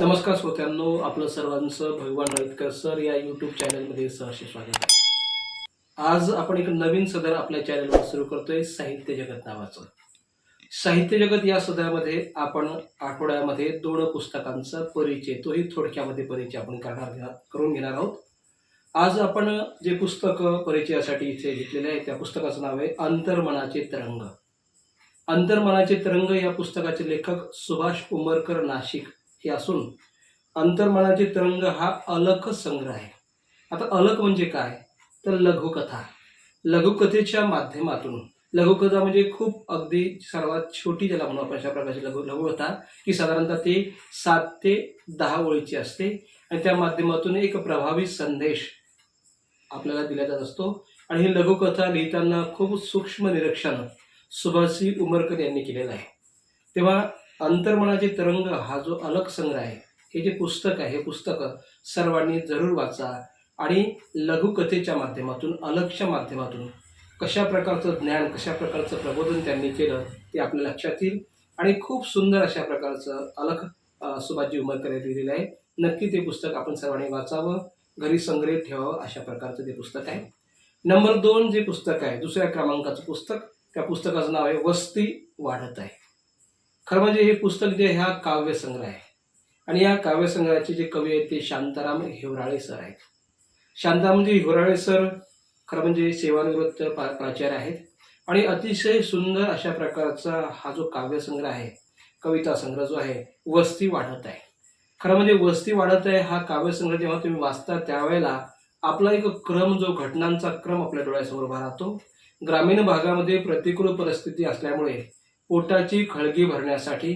नमस्कार श्रोत्यांनो आपलं सर्वांचं भगवान राईतकर सर या यूट्यूब चॅनलमध्ये सहर्ष स्वागत आहे. आज आपण एक नवीन सदर आपल्या चॅनलवर सुरू करतोय साहित्य जगत नावाचं. साहित्य जगत या सदरामध्ये आपण आठवड्यामध्ये दोन पुस्तकांचा परिचय तोही थोडक्यामध्ये परिचय आपण करणार करून घेणार आहोत. आज आपण जे पुस्तक परिचयासाठी इथे घेतलेले आहे त्या पुस्तकाचं नाव आहे अंतर्मनाचे तरंग. अंतर्मनाचे तरंग या पुस्तकाचे लेखक सुभाष उमरकर नाशिक ही असून अंतर्मनाचे तरंग हा अलख संग्रह आहे. आता अलख म्हणजे काय? तर लघुकथा. लघुकथेच्या माध्यमातून. लघुकथा म्हणजे खूप अगदी सर्वात छोटी ज्याला म्हणू आपण अशा प्रकारची लघु लघुकथा की साधारणतः ती सात ते दहा ओळीची असते. आणि त्या माध्यमातून एक प्रभावी संदेश आपल्याला दिला जात असतो. आणि ही लघुकथा लिहिताना खूप सूक्ष्म निरीक्षण सुभाषी उमरकर यांनी केलेलं आहे. तेव्हा अंतर्मनाचे तरंग हा जो अलग संग्रह आहे हे जे पुस्तक आहे हे पुस्तक सर्वांनी जरूर वाचा आणि लघुकथेच्या माध्यमातून अलगच्या माध्यमातून कशा प्रकारचं ज्ञान कशा प्रकारचं प्रबोधन त्यांनी केलं ते आपल्या लक्षात येईल. आणि खूप सुंदर अशा प्रकारचं अलग सुभाजी सुभाषजी उमरकर यांनी लिहिलेलं आहे. नक्की ते पुस्तक आपण सर्वांनी वाचावं घरी संग्रहित ठेवावं अशा प्रकारचं ते पुस्तक आहे. नंबर दोन जे पुस्तक आहे दुसऱ्या क्रमांकाचं पुस्तक त्या पुस्तकाचं नाव आहे वस्ती वाढत आहे. खरं म्हणजे हे पुस्तक जे ह्या काव्यसंग्रह आहे. आणि या काव्यसंग्रहाचे जे कवी आहेत ते शांताराम हिवराळे सर आहेत. शांतारामजी हिवराळे सर खरं म्हणजे सेवानिवृत्त प्राचार्य आहेत. आणि अतिशय सुंदर अशा प्रकारचा हा जो काव्यसंग्रह आहे कविता संग्रह जो आहे वस्ती वाढत आहे. खरं म्हणजे वस्ती वाढत आहे हा काव्यसंग्रह जेव्हा तुम्ही वाचता त्यावेळेला आपला एक क्रम जो घटनांचा क्रम आपल्या डोळ्यासमोर उभा राहतो. ग्रामीण भागामध्ये प्रतिकूल परिस्थिती असल्यामुळे पोटाची खळगी भरण्यासाठी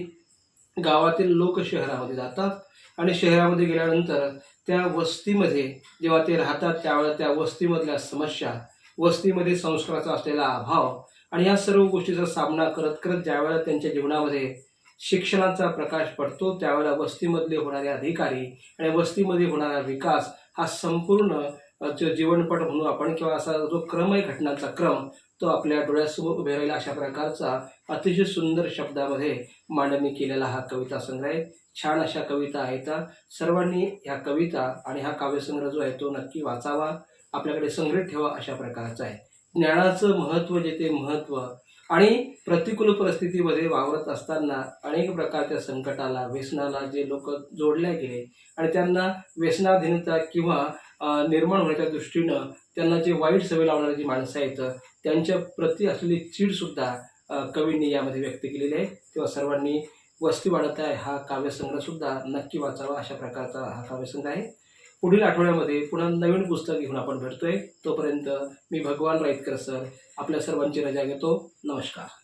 गावातील लोक शहरामध्ये जातात आणि शहरामध्ये गेल्यानंतर त्या वस्तीमध्ये जेव्हा ते राहतात त्यावेळेला त्या वस्तीमधल्या समस्या वस्तीमध्ये संस्काराचा असलेला अभाव आणि या सर्व गोष्टीचा सामना करत करत ज्यावेळेला त्यांच्या जीवनामध्ये शिक्षणाचा प्रकाश पडतो त्यावेळेला वस्तीमधले होणारे अधिकारी आणि वस्तीमध्ये होणारा विकास हा संपूर्ण जीवनपट म्हणू आपण किंवा असा जो क्रम आहे घटनांचा क्रम तो आपल्या डोळ्यासमोर उभे राहील. अशा प्रकारचा अतिशय सुंदर शब्दामध्ये मांडणी केलेला हा कविता संग्रह आहे. छान अशा कविता आहेत. सर्वांनी ह्या कविता आणि हा काव्यसंग्रह जो आहे तो नक्की वाचावा. आपल्याकडे संग्रहित ठेवा अशा प्रकारचा आहे. ज्ञानाचं महत्त्व जे ते महत्त्व आणि प्रतिकूल परिस्थितीमध्ये वावरत असताना अनेक प्रकारच्या संकटाला व्यसनाला जे लोक जोडले गेले आणि त्यांना व्यसनाधीनता किंवा निर्माण होण्याच्या दृष्टीनं त्यांना जे वाईट सवय लावणारी जी माणसं आहेत त्यांच्या प्रती असलेली चीडसुद्धा कवींनी यामध्ये व्यक्त केलेली आहे. तेव्हा सर्वांनी वस्ती वाढत आहे हा काव्यसंग्रहसुद्धा नक्की वाचावा अशा प्रकारचा हा काव्यसंग्रह आहे. पुढील आठवड्यामध्ये पुन्हा नवीन पुस्तक घेऊन आपण भेटतोय. तोपर्यंत मी भगवान राईतकर सर आपल्या सर्वांची रजा घेतो. नमस्कार.